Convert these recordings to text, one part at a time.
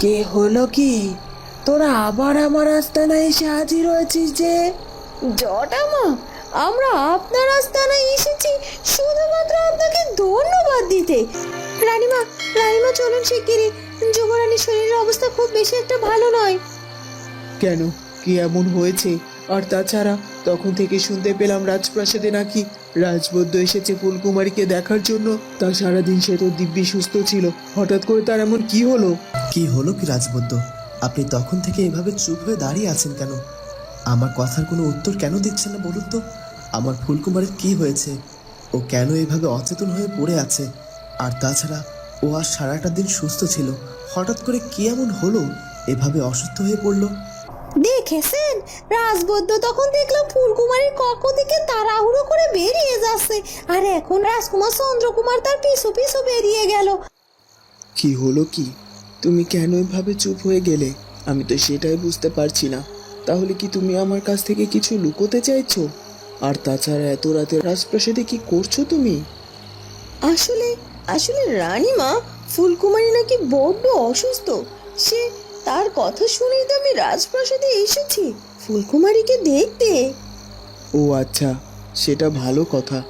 কে হলো কি? তোরা আবার আমার আস্তানায় এসে হাজির হয়েছিস যে? জটামা আমরা আপনার আস্তানায় এসেছি শুধুমাত্র আপনাকে ধন্যবাদ দিতে। রানীমা রানীমা চলুন শিগগিরই। যুবরানীর শরীরের অবস্থা খুব বেশি একটা ভালো নয়। কেন? কি এমন হয়েছে? আর তাছাড়া তখন থেকে শুনতে পেলাম রাজপ্রাসাদে নাকি রাজবদ্ধ এসেছে ফুলকুমারীকে দেখার জন্য। তা সারাদিন সে তো দিব্যি সুস্থ ছিল। হঠাৎ করে তার এমন কি হলো? কি হলো কি রাজবদ্ধ আপনি তখন থেকে এভাবে চুপ হয়ে দাঁড়িয়ে আছেন কেন? আমার কথার কোনো উত্তর কেন দিচ্ছেন না বলুন তো? আমার ফুলকুমারের কি হয়েছে? ও কেন এভাবে অচেতন হয়ে পড়ে আছে? আর তাছাড়া ও আর সারাটা দিন সুস্থ ছিল। হঠাৎ করে কি এমন হলো? এভাবে অসুস্থ হয়ে পড়ল? দেখেছেন? রাজবদ্ধ তখন দেখলাম ফুলকুমারীর কক্ষ থেকে তাড়াহুড়ো করে বেরিয়ে যাচ্ছে। আর এখন রাজকুমার চন্দ্রকুমার তার পিছু পিছু বেরিয়ে গেল। কি হলো কি? তুমি কেন এভাবে চুপ হয়ে গেলে? আমি তো সেটাই বুঝতে পারছি না। তাহলে কি তুমি আমার কাছ থেকে কিছু লুকোতে চাইছো? আর তাছাড়া এত রাতে রাজপ্রাসাদে কি করছ তুমি? আসলে আসলে রানীমা ফুলকুমারী নাকি বড্ড অসুস্থ। সে তার কথা শুনেই তো আমি রাজপ্রাসাদে এসেছি ফুলকুমারীকে দেখতে। ও আচ্ছা সেটা ভালো কথা।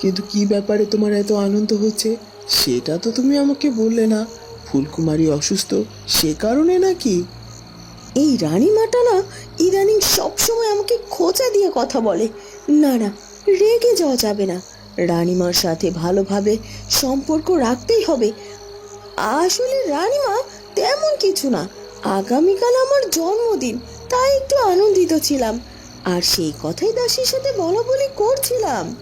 কিন্তু কি ব্যাপারে তোমার এত আনন্দ হচ্ছে? সেটা তো তুমি আমাকে বললে না। ফুলকুমারী অসুস্থ? সে কারণে নাকি? এই রানীমাটা না ইদানিং সবসময় আমাকে খোঁচা দিয়ে কথা বলে। না না রেগে যাওয়া যাবে না। রানীমার সাথে ভালোভাবে সম্পর্ক রাখতেই হবে। আসলে রানীমা তেমন কিছু না। আগামীকাল আমার জন্মদিন তাই একটু আনন্দিত ছিলাম। আর সেই কথাই দাসীর সাথে বলা বলি করছিলাম।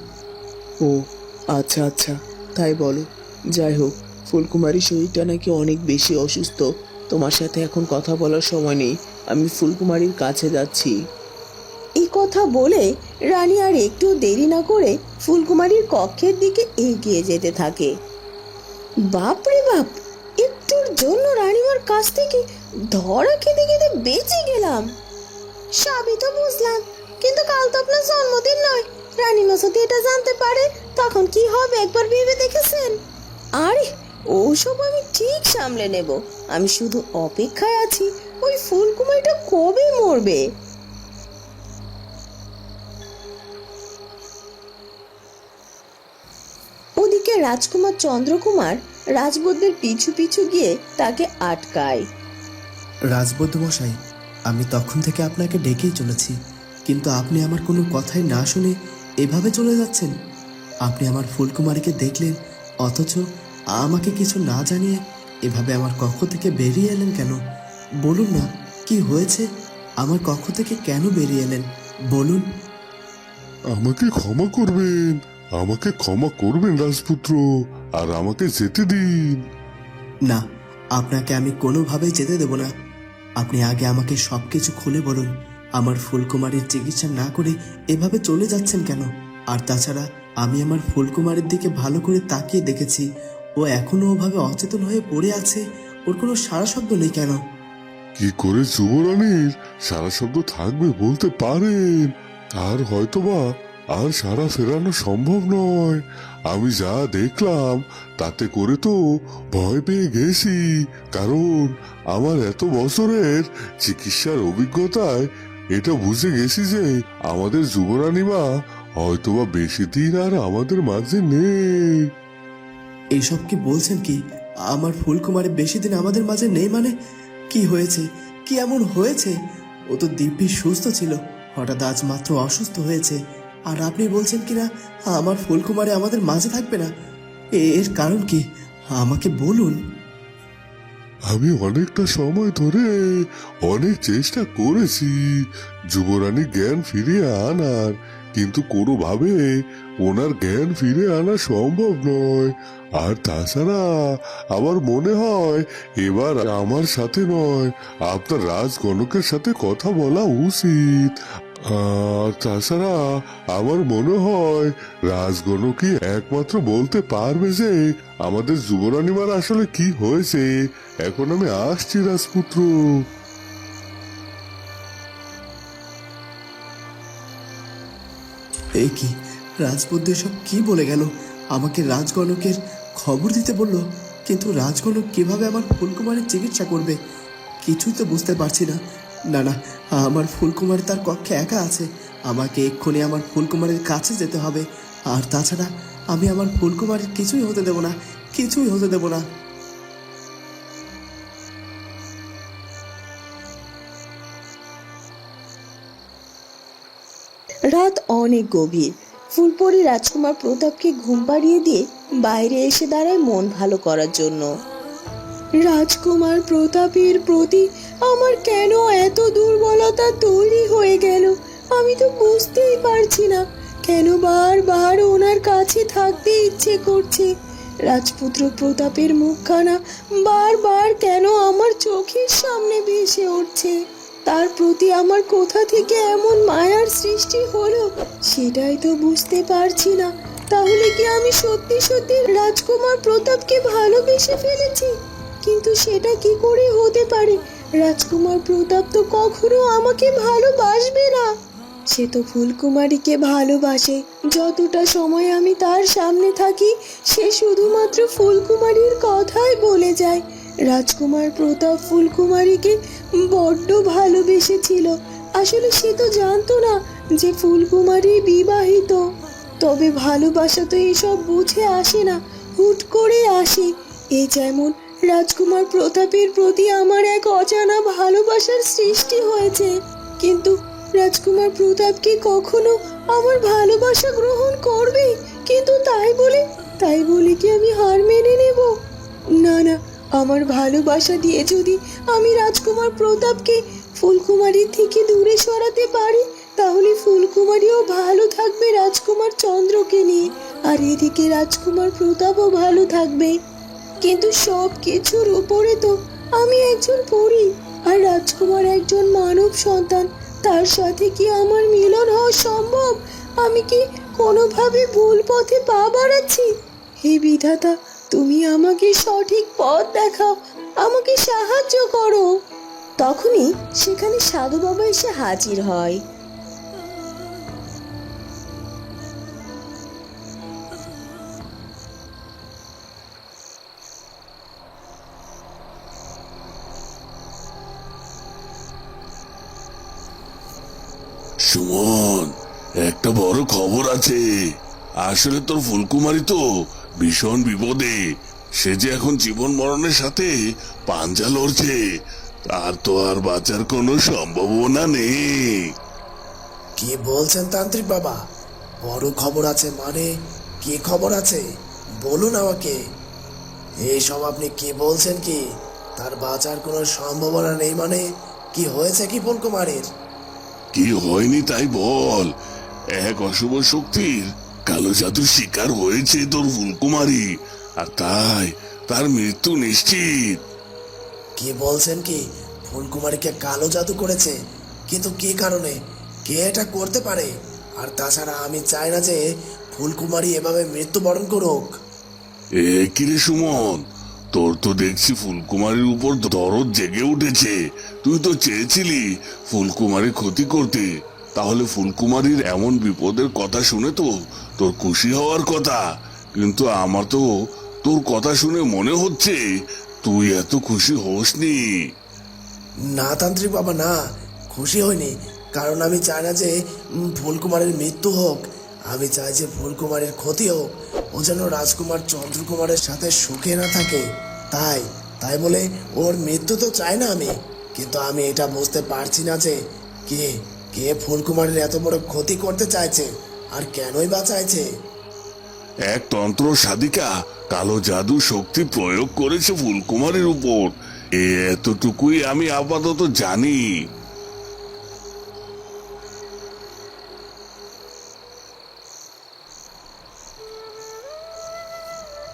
ও আচ্ছা আচ্ছা তাই বলো। যাই হোক ফুলকুমারী শরীরটা নাকি অনেক বেশি অসুস্থ। তোমার সাথে এখন কথা বলার সময় নেই। আমি ফুলকুমারীর কাছে যাচ্ছি। এই কথা বলে রানী আর একটু দেরি না করে ফুলকুমারীর কক্ষের দিকে এগিয়ে যেতে থাকে। বাপরে বাপ, একটুর জন্য রানীমার কাছ থেকে ধরা খেতে খেতে বেঁচে গেলাম। সবই তো বুঝলাম, কিন্তু কাল তো আপনার জন্মদিন নয়। রানীমা যদি এটা জানতে পারে, তখন কি হবে একবার ভেবে দেখেছেন? আরে ওসব আমি ঠিক সামলে নেব। আমি শুধু অপেক্ষায় আছি, ওই ফুলকুমারিটা কবে মরবে? ওদিকে রাজকুমার চন্দ্রকুমার রাজবদ্যের পিছু পিছু গিয়ে তাকে আটকায়। রাজবদ্ধ মশাই, আমি তখন থেকে আপনাকে ডেকেই চলেছি, কিন্তু আপনি আমার কোনো কথাই না শুনে এভাবে চলে যাচ্ছেন। আপনি আমার ফুলকুমারীকে দেখলেন, অথচ আমাকে কিছু না জানিয়ে এভাবে আমার কক্ষ থেকে বেরিয়ে এলেন কেন? বলুন না কি হয়েছে? আমার কক্ষ থেকে কেন বেরিয়ে এলেন? বলুন। আমাকে ক্ষমা করবেন। আমাকে ক্ষমা করবেন রাজপুত্র আর আমাকে যেতে দিন। না আপনাকে আমি কোনোভাবেই যেতে দেব না। আপনি আগে আমাকে সব কিছু খুলে বলুন। আমার ফুলকুমারীর চিকিৎসা না করে এভাবে চলে যাচ্ছেন কেন? আর তাছাড়া আমি আমার ফুলকুমারীর দিকে ভালো করে তাকিয়ে দেখেছি। ও এখনও ওভাবে অচেতন হয়ে পড়ে আছে, ওর কোনো সারা শব্দ নেই কেন? কি করে যুবরানীর সারা শব্দ থাকবে বলতে পারেন? আর হয়তোবা আর সারা ফেরানো সম্ভব নয়। আমি যা দেখলাম, তাতে করে তো ভয় পেয়ে গেছি। কারণ আমার এত বছরের চিকিৎসার অভিজ্ঞতায় এটা বুঝে গেছি যে আমাদের যুবরানী মা হয়তোবা বেশি দিন আর আমাদের মাঝে নেই। এইসব কি বলছেন কি? আমার ফুলকুমারী বেশি দিন আমাদের মাঝে নেই মানে? কি হয়েছে? কি এমন হয়েছে? ও তো দিব্যি সুস্থ ছিল। হঠাৎ আজ মাত্র অসুস্থ হয়েছে। আর আপনি বলছেন কিনা? আমার ফুলকুমারী আমাদের মাঝে থাকবে না। এর কারণ কি? আমাকে বলুন। আমি অনেকটা সময় ধরে অনেক চেষ্টা করেছি যুবরানী জ্ঞান ফিরিয়ে আনার। কিন্তু কোনোভাবে ওনার জ্ঞান ফিরে আনা সম্ভব নয়। আর তাছাড়া আমার মনে হয় এবার আমার সাথে নয়, আপনার রাজগণকের সাথে কথা বলা উচিত। আর তাছাড়া আমার মনে হয় রাজগণকই একমাত্র বলতে পারবে যে আমাদের যুবরানীমার আসলে কি হয়েছে? এখন আমি আসছি রাজপুত্র। এ কি? রাজবুদ্ধ সব কি বলে গেল? আমাকে রাজগণকের খবর দিতে বলল, কিন্তু রাজগণক কীভাবে আমার ফুলকুমারীর চিকিৎসা করবে? কিছুই তো বুঝতে পারছি না। না না, আমার ফুলকুমারী তার কক্ষে একা আছে। আমাকে এক্ষুনি আমার ফুলকুমারের কাছে যেতে হবে। আর তাছাড়া আমি আমার ফুলকুমারীর কিছুই হতে দেব না, কিছুই হতে দেব না। রাত অনেক গভীর। ফুলপরি রাজকুমার প্রতাপকে ঘুম পাড়িয়ে দিয়ে বাইরে এসে দাঁড়ায় মন ভালো করার জন্য। রাজকুমার প্রতাপের প্রতি আমার কেন এত দুর্বলতা তৈরি হয়ে গেল? আমি তো বুঝতেই পারছি না, কেন বারবার ওনার কাছে থাকতে ইচ্ছে করছে? রাজপুত্র প্রতাপের মুখখানা বারবার কেন আমার চোখের সামনে ভেসে উঠছে? তার প্রতি আমার কোথা থেকে এমন মায়ার সৃষ্টি হলো সেটাই তো বুঝতে পারছি না। তাহলে কি আমি সত্যি সত্যি রাজকুমার প্রতাপকে ভালোবেসে ফেলেছি? কিন্তু সেটা কি করে হতে পারে? রাজকুমার প্রতাপ তো কখনো আমাকে ভালোবাসবে না। সে তো ফুলকুমারীকে ভালোবাসে। যতটা সময় আমি তার সামনে থাকি, সে শুধুমাত্র ফুলকুমারীর কথাই বলে যায়। রাজকুমার প্রতাপ ফুলকুমারীকে বড্ড ভালোবেসেছিল। আসলে সে তো জানতো না যে ফুলকুমারী বিবাহিত। তবে ভালোবাসা তো এসব বুঝে আসে না, হুট করে আসে। এই যেমন রাজকুমার প্রতাপের প্রতি আমার এক অজানা ভালোবাসার সৃষ্টি হয়েছে। কিন্তু রাজকুমার প্রতাপ কি কখনো আমার ভালোবাসা গ্রহণ করবে? কিন্তু তাই বলে তাই বলে কি আমি হার মেনে নেব? না না আমার ভালোবাসা দিয়ে যদি আমি রাজকুমার প্রতাপকে ফুলকুমারীর থেকে দূরে সরাতে পারি, তাহলে ফুলকুমারীও ভালো থাকবে রাজকুমার চন্দ্রকে নিয়ে। আর এদিকে রাজকুমার প্রতাপও ভালো থাকবে। কিন্তু সব কিছুর উপরে তো আমি একজন পড়ি আর রাজকুমার একজন মানব সন্তান। তার সাথে কি আমার মিলন হওয়া সম্ভব? আমি কি কোনোভাবে ভুল পথে পা বাড়াচ্ছি? হে বিধাতা তুমি আমাকে সঠিক পথ দেখাও, আমাকে সাহায্য করো। তখনই সেখানে সাধু বাবা এসে হাজির হয়। সুমন, একটা বড় খবর আছে। আসলে তোর ফুলকুমারী তো। ভীষণ বিপদে। সে যে এখন জীবন মরণের সাথে পাঞ্জা লড়ছে তার তো আর বাঁচার কোনো সম্ভাবনা নেই। কি বলছেন তান্ত্রিক বাবা? বড় খবর আছে মানে? কি খবর আছে? বলুন আমাকে। এইসব আপনি কি বলছেন কি? তার বাঁচার কোনো সম্ভাবনা নেই মানে? কি হয়েছে কি ফুলকুমারীর কি হয়নি তাই বল। এক অশুভ শক্তির কালো জাদুর শিকার হয়েছে তোর ফুলকুমারী। আর তাই তার মৃত্যু নিশ্চিত। কি বলছেন কি? ফুলকুমারীকে কালো জাদু করেছে? কিন্তু কি কারণে? কে এটা করতে পারে? আর তাছাড়া আমি চাই না যে ফুলকুমারী এভাবে মৃত্যুবরণ করুক। এ কিরে সুমন? তোর তো দেখছি ফুলকুমারীর উপর দরদ জেগে উঠেছে। তুই তো চেয়েছিলি ফুলকুমারীর ক্ষতি করতে। তাহলে ফুলকুমারীর এমন বিপদের কথা শুনে তো তোর খুশি হওয়ার কথা, কিন্তু আমার তো তোর কথা শুনে মনে হচ্ছে তুই এত খুশি হোসনি। না তান্ত্রিক বাবা, না, খুশি হয়নি কারণ আমি চাই না যে ফুলকুমারের মৃত্যু হোক। আমি চাই যে ফুলকুমারের ক্ষতি হোক, ও যেন রাজকুমার চন্দ্রকুমারের সাথে সুখে না থাকে। তাই তাই বলে ওর মৃত্যু তো চাই না আমি, কিন্তু আমি এটা বুঝতে পারছি না যে কে কে ফুলকুমারের এত বড় ক্ষতি করতে চাইছে। আর কেনই বা চাইছে? এক তন্ত্র সাধিকা কালো জাদু শক্তি প্রয়োগ করেছে ফুলকুমারীর উপর। এতটুকুই আমি আপাতত জানি।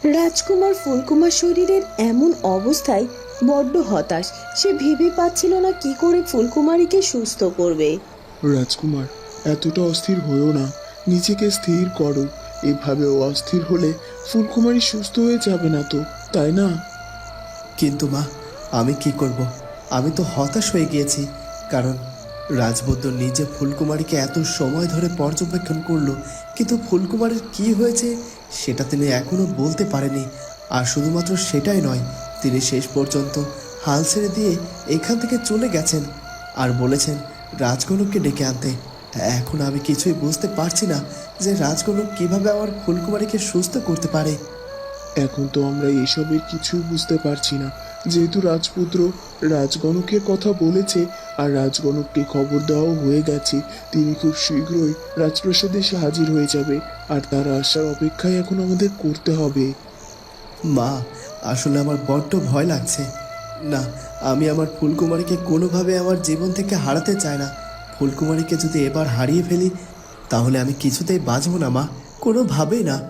রাজকুমার ফুলকুমার শরীরের এমন অবস্থায় বড্ড হতাশ। সে ভেবে পাচ্ছিল না কি করে ফুলকুমারীকে সুস্থ করবে। রাজকুমার এতটা অস্থির হয়েও না। নিজেকে স্থির করো। এভাবে ও অস্থির হলে ফুলকুমারী সুস্থ হয়ে যাবে না তো, তাই না? কিন্তু মা, আমি কি করব? আমি তো হতাশ হয়ে গিয়েছি, কারণ রাজবদ্র নিজে ফুলকুমারীকে এত সময় ধরে পর্যবেক্ষণ করল, কিন্তু ফুলকুমারীর কি হয়েছে সেটা তিনি এখনও বলতে পারেনি আর শুধুমাত্র সেটাই নয়, তিনি শেষ পর্যন্ত হাল ছেড়ে দিয়ে এখান থেকে চলে গেছেন, আর বলেছেন রাজগণককে ডেকে আনতে। এখন আমি কিছুই বুঝতে পারছি না যে রাজগণক কীভাবে আমার ফুলকুমারীকে সুস্থ করতে পারে। এখন তো আমরা এসবের কিছুই বুঝতে পারছি না। যেহেতু রাজপুত্র রাজগণকের কথা বলেছে আর রাজগণককে খবর দেওয়াও হয়ে গেছে, তিনি খুব শীঘ্রই রাজপ্রাসাদে এসে হাজির হয়ে যাবে আর তার আসার অপেক্ষায় এখন আমাদের করতে হবে। মা, আসলে আমার বড্ড ভয় লাগছে। না, আমি আমার ফুলকুমারীকে কোনোভাবে আমার জীবন থেকে হারাতে চাই না। ফুলকুমারীকে যদি এবার হারিয়ে ফেলি, তাহলে আমি কিছুতেই বাঁচব না, মা। কোনোভাবেই না।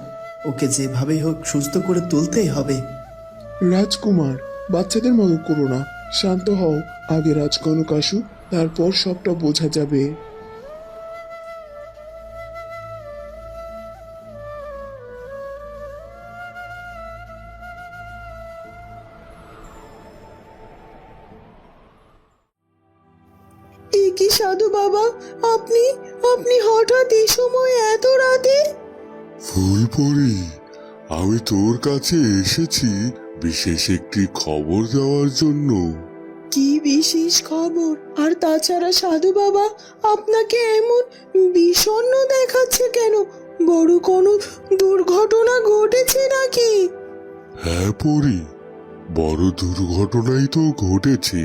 ওকে যেভাবেই হোক সুস্থ করে তুলতেই হবে। রাজকুমার, বাচ্চাদের মতো করো না। শান্ত হও। আগে রাজকনক আসুক, তারপর সবটা বোঝা যাবে। এসেছি বিশেষ একটি খবর দেওয়ার জন্য। কি বিশেষ খবর? আর তাছাড়া সাধু বাবা আপনাকে এমন বিষণ্ণ দেখাচ্ছে কেন? বড় কোনো দুর্ঘটনা ঘটেছে নাকি? হ্যাঁ পরি। বড় দুর্ঘটনাই তো ঘটেছে।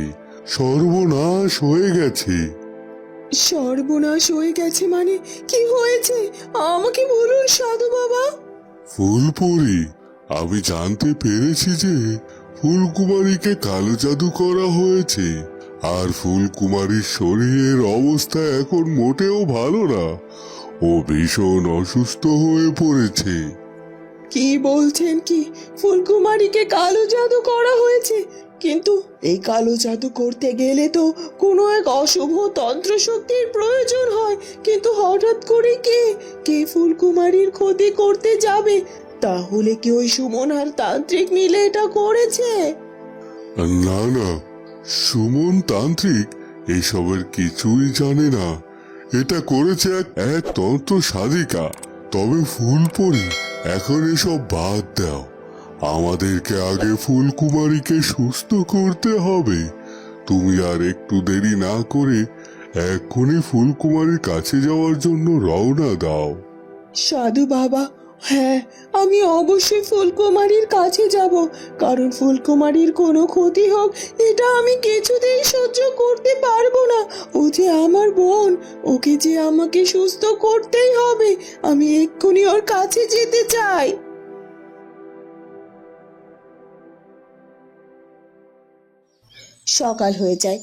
সর্বনাশ হয়ে গেছে। সর্বনাশ হয়ে গেছে মানে কি হয়েছে? আমাকে বলুন সাধু বাবা। ফুলপরি আমি জানতে পেরেছি যে ফুলকুমারীকে কালো জাদু করা হয়েছে। আর ফুলকুমারীর শরীরের অবস্থা এখন মোটেও ভালো না। ও ভীষণ অসুস্থ হয়ে পড়েছে। কি বলছেন কি? ফুলকুমারীকে কালো জাদু করা হয়েছে? কিন্তু এই কালো জাদু করতে গেলে তো কোনো এক অশুভ তন্ত্র শক্তির প্রয়োজন হয়। কিন্তু হঠাৎ করে কে? কে ফুলকুমারীর ক্ষতি করতে যাবে? তাহলে কি ওই সুমন আর তান্ত্রিক মিলে এটা করেছে? না না সুমন তান্ত্রিক এসবের কিছুই জানে না। এটা করেছে এক এক তন্ত্র সাধিকা। তবে ফুলপরি এখন এসব বাদ দাও। আমাদেরকে আগে ফুলকুমারীকে সুস্থ করতে হবে। তুমি আর একটু দেরি না করে এক্ষুনি ফুলকুমারীর কাছে যাওয়ার জন্য রওনা দাও। সাধু বাবা হ্যাঁ আমি অবশ্যই ফুলকুমারীর কাছে যাব। কারণ ফুলকুমারীর কোনো ক্ষতি হোক, এটা আমি কিছুতেই সহ্য করতে পারব না। ও যে আমার বোন, ওকে যে আমাকে সুস্থ করতেই হবে, আমি এক্ষুনি ওর কাছে যেতে চাই। সকাল হয়ে যায়।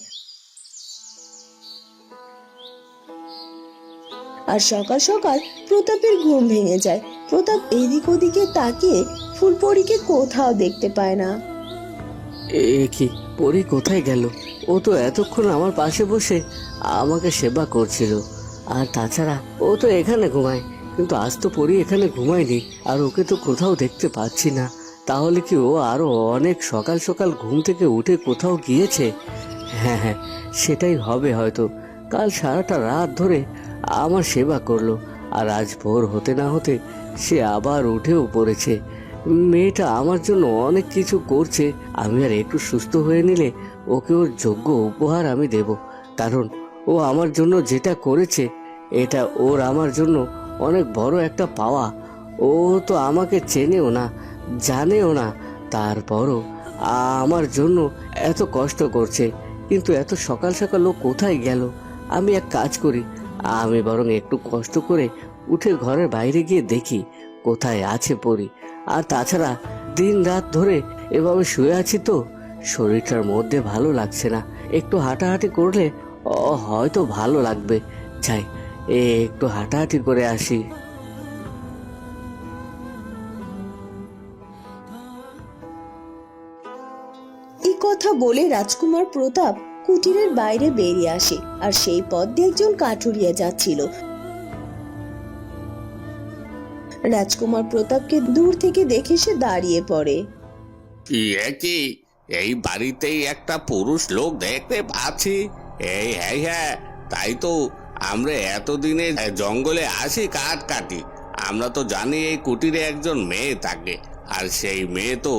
আর সকাল সকাল প্রতাপের ঘুম ভেঙে যায়। প্রতাপ এদিক ওদিকে তাকিয়ে ফুলপরিকে কোথাও দেখতে পায় না। এ কি, পরি কোথায় গেল? ও তো এতক্ষণ আমার পাশে বসে আমাকে সেবা করছিল। আর তাছাড়া ও তো এখানে ঘুমায়। কিন্তু আজ তো পরি এখানে ঘুমায়নি, আর ওকে তো কোথাও দেখতে পাচ্ছি না। তাহলে কি ও আরও অনেক সকাল সকাল ঘুম থেকে উঠে কোথাও গিয়েছে? হ্যাঁ হ্যাঁ সেটাই হবে হয়তো। কাল সারাটা রাত ধরে আমার সেবা করল, আর আজ ভোর হতে না হতে সে আবার উঠেও পড়েছে। মেয়েটা আমার জন্য অনেক কিছু করছে, আমি আর একটু সুস্থ হয়ে নিলে ওকে ওর যোগ্য উপহার আমি দেব, কারণ ও আমার জন্য যেটা করেছে, এটা ওর আমার জন্য অনেক বড় একটা পাওয়া। ও তো আমাকে চেনেও না, জানেও না, তারপরও আমার জন্য এত কষ্ট করছে, কিন্তু এত সকাল সকাল ও কোথায় গেল? আমি এক কাজ করি আমি বরং একটু কষ্ট করে উঠে ঘরের বাইরে গিয়ে দেখি কোথায় আছে পরি। আর তাছাড়া দিন রাত ধরে এভাবে শুয়ে আছি তো, শরীরটার মধ্যে ভালো লাগছে না। একটু হাঁটাহাঁটি করলে হয়তো ভালো লাগবে। যাই এ একটু হাঁটাহাঁটি করে আসি। কথা বলে রাজকুমার প্রতাপ কুটিরের বাইরে বেরিয়ে আসে, আর সেই পথ দিয়ে একজন কাঠুরিয়া যাচ্ছিল। রাজকুমার প্রতাপকে দূর থেকে দেখে সে দাঁড়িয়ে পড়ে। কি এই বাড়িতেই একটা পুরুষ লোক দেখতে পাচ্ছি। এই হ্যাঁ হ্যাঁ তাই তো আমরা এতদিনে জঙ্গলে আসি কাঠ কাটি। আমরা তো জানি এই কুটিরে একজন মেয়ে থাকে, আর সেই মেয়ে তো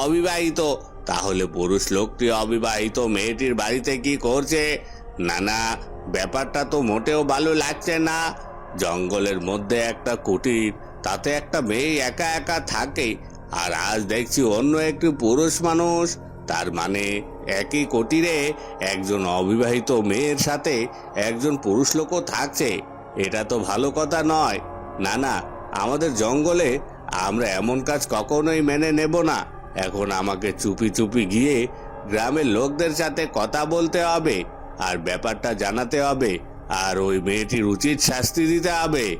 অবিবাহিত। তাহলে পুরুষ লোকটি অবিবাহিত মেয়েটির বাড়িতে কি করছে? না না, ব্যাপারটা তো মোটেও ভালো লাগছে না। জঙ্গলের মধ্যে একটা কুটির, তাতে একটা মেয়ে একা একা থাকে, আর আজ দেখছি অন্য একটি পুরুষ মানুষ। তার মানে একই কুটিরে একজন অবিবাহিত মেয়ের সাথে একজন পুরুষ লোকও থাকছে। এটা তো ভালো কথা নয়। না না, আমাদের জঙ্গলে আমরা এমন কাজ কখনোই মেনে নেব না। এখন আমাকে চুপি চুপি গিয়ে গ্রামের লোকদের সাথে কথা বলতে হবে আর ব্যাপারটা জানাতে হবে আর ওই মেয়েটির উচিত শাস্তি দিতে হবে।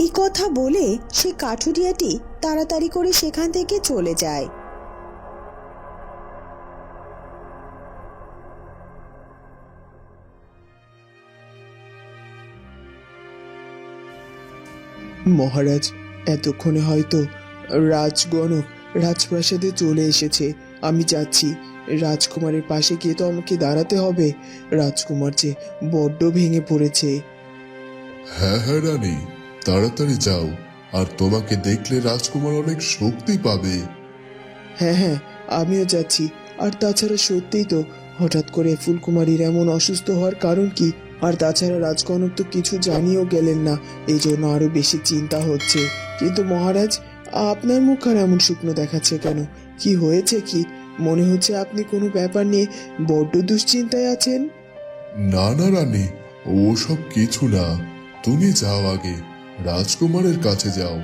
এই কথা বলে সে কাঠুরিয়াটি তাড়াতাড়ি করে সেখান থেকে চলে যায়। মহারাজ এতক্ষণে হয়তো রাজগণক রাজপ্রাসাদে চলে এসেছে। আমি যাচ্ছি। রাজকুমারের পাশে গিয়ে তো আমাকে দাঁড়াতে হবে। রাজকুমার যে বড্ড ভেঙে পড়েছে। হ্যাঁ হ্যাঁ রানী। তাড়াতাড়ি যাও। আর তোমাকে দেখলে রাজকুমার অনেক শক্তি পাবে। হ্যাঁ হ্যাঁ আমিও যাচ্ছি। আর তাছাড়া সত্যিই তো হঠাৎ করে ফুলকুমারীর এমন অসুস্থ হওয়ার কারণ কি? আর তাছাড়া রাজকনক তো কিছু জানিয়েও গেলেন না। এই জন্য আরও বেশি চিন্তা হচ্ছে। কিন্তু মহারাজ আপনার মুখ আর এমন শুকনো দেখাচ্ছে কেন? কি হয়েছে কি? মনে হচ্ছে আপনি কোনো ব্যাপার নিয়ে বড্ড দুশ্চিন্তায় আছেন। না না রানী ওসব কিছু না। তুমি যাও আগে রাজকুমারের কাছে যাও।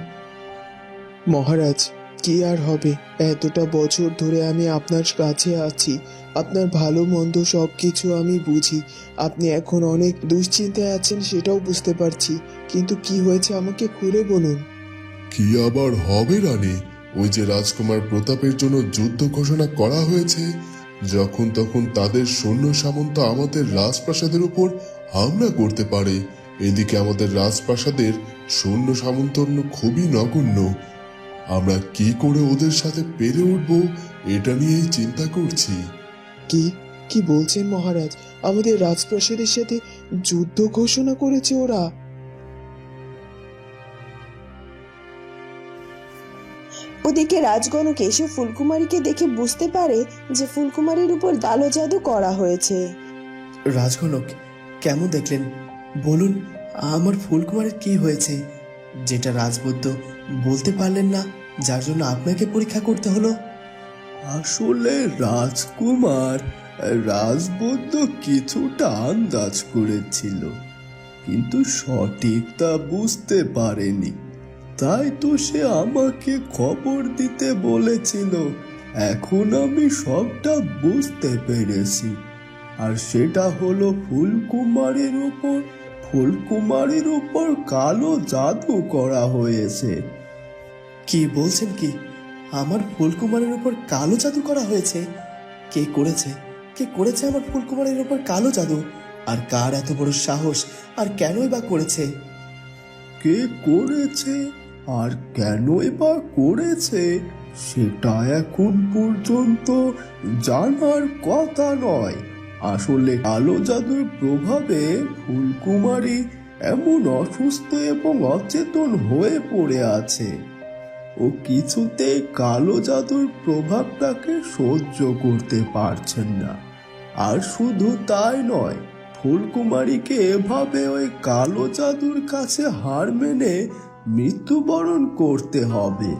মহারাজ কি আর হবে? এতটা বছর ধরে আমি আপনার কাছে আছি। আপনার ভালো মন্দ সব কিছু আমি বুঝি। আপনি এখন অনেক দুশ্চিন্তায় আছেন সেটাও বুঝতে পারছি। কিন্তু কি হয়েছে আমাকে খুলে বলুন। কি আবার হবে, রানী? ওই যে রাজকুমার প্রতাপের জন্য যুদ্ধ ঘোষণা করা হয়েছে, যখন তখন তাদের সৈন্য সামন্ত আমাদের রাজপ্রাসাদের উপর হামলা করতে পারে। এদিকে আমাদের রাজপ্রাসাদের সৈন্য সামন্তন্য খুবই নগণ্য। আমরা কি করে ওদের সাথে পেরে উঠবো, এটা নিয়েই চিন্তা করছি। কি? কি বলছেন মহারাজ? আমাদের রাজপ্রাসাদের সাথে যুদ্ধ ঘোষণা করেছে ওরা। ওদিকে রাজগণক এসে ফুলকুমারীকে দেখে বুঝতে পারে যে ফুলকুমারীর উপর দালো জাদু করা হয়েছে। রাজগণক কেমন দেখলেন? বলুন আমার ফুলকুমারের কি হয়েছে? যেটা রাজবৈদ্য বলতে পারলেন না যার জন্য আপনাকে পরীক্ষা করতে হলো। আসলে রাজকুমার রাজবৈদ্য কিছুটা আন্দাজ করেছিল কিন্তু সঠিক তা বুঝতে পারেনি। তাই তো সে আমাকে খবর দিতে বলেছিল। এখন আমি সবটা বুঝতে পেরেছি। আর সেটা হলো ফুলকুমারের উপর। ফুলকুমারীর উপর কালো জাদু করা হয়েছে। কি বলছেন কি? আমার ফুলকুমারের উপর কালো জাদু করা হয়েছে? কে করেছে? কে করেছে আমার ফুলকুমারের উপর কালো জাদু? আর কার এত বড় সাহস? আর কেনই বা করেছে? কে করেছে? আর কেনই বা করেছে, সেটা এখন পর্যন্ত জানার কথা নয়। আসলে কালো জাদুর প্রভাবে ফুলকুমারী এমন অসুস্থ এবং অচেতন হয়ে পড়ে আছে। ও কিছুতে কালো জাদুর প্রভাবটাকে সহ্য করতে পারছেন না। আর শুধু তাই নয়, ফুলকুমারীকে এভাবে ওই কালো জাদুর কাছে হার মেনে মৃত্যুবরণ করতে হবে।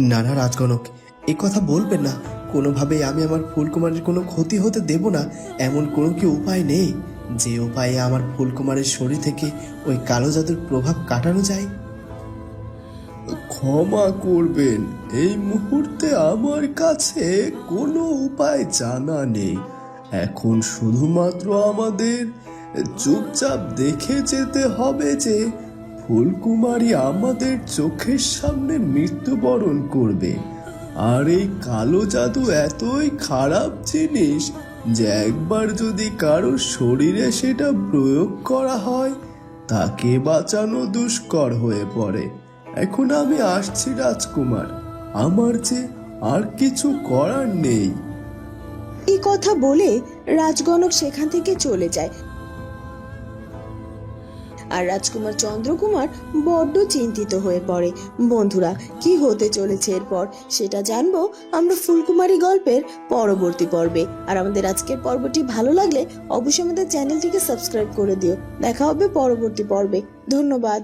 না না, রাজগণক, এ কথা বলবেন না। কোনোভাবেই আমি আমার ফুলকুমারের কোনো ক্ষতি হতে দেব না। এমন কোনো কি উপায় নেই? যে উপায়ে আমার ফুলকুমারের শরীর থেকে ওই কালো জাদুর প্রভাব কাটানো যায়। ক্ষমা করবেন, এই মুহূর্তে আমার কাছে কোনো উপায় জানা নেই। এখন শুধুমাত্র আমাদের চুপচাপ দেখে যেতে হবে যে ফুলকুমারী আমাদের চোখের সামনে মৃত্যুবরণ করবে। আর এই কালো জাদু এতই খারাপ জিনিস যে একবার যদি কারও শরীরে সেটা প্রয়োগ করা হয়, তাকে বাঁচানো দুষ্কর হয়ে পড়ে। এখন আমি আসছি রাজকুমার, আমার যে আর কিছু করার নেই। এই কথা বলে রাজগণক সেখান থেকে চলে যায়। আর রাজকুমার চন্দ্রকুমার বড্ড চিন্তিত হয়ে পড়ে। বন্ধুরা, কি হতে চলেছে এরপর? সেটা জানব আমরা ফুলকুমারী গল্পের পরবর্তী পর্বে। আর আমাদের আজকের পর্বটি ভালো লাগলে অবশ্যই আমাদের চ্যানেলটিকে সাবস্ক্রাইব করে দিও। দেখা হবে পরবর্তী পর্বে। ধন্যবাদ।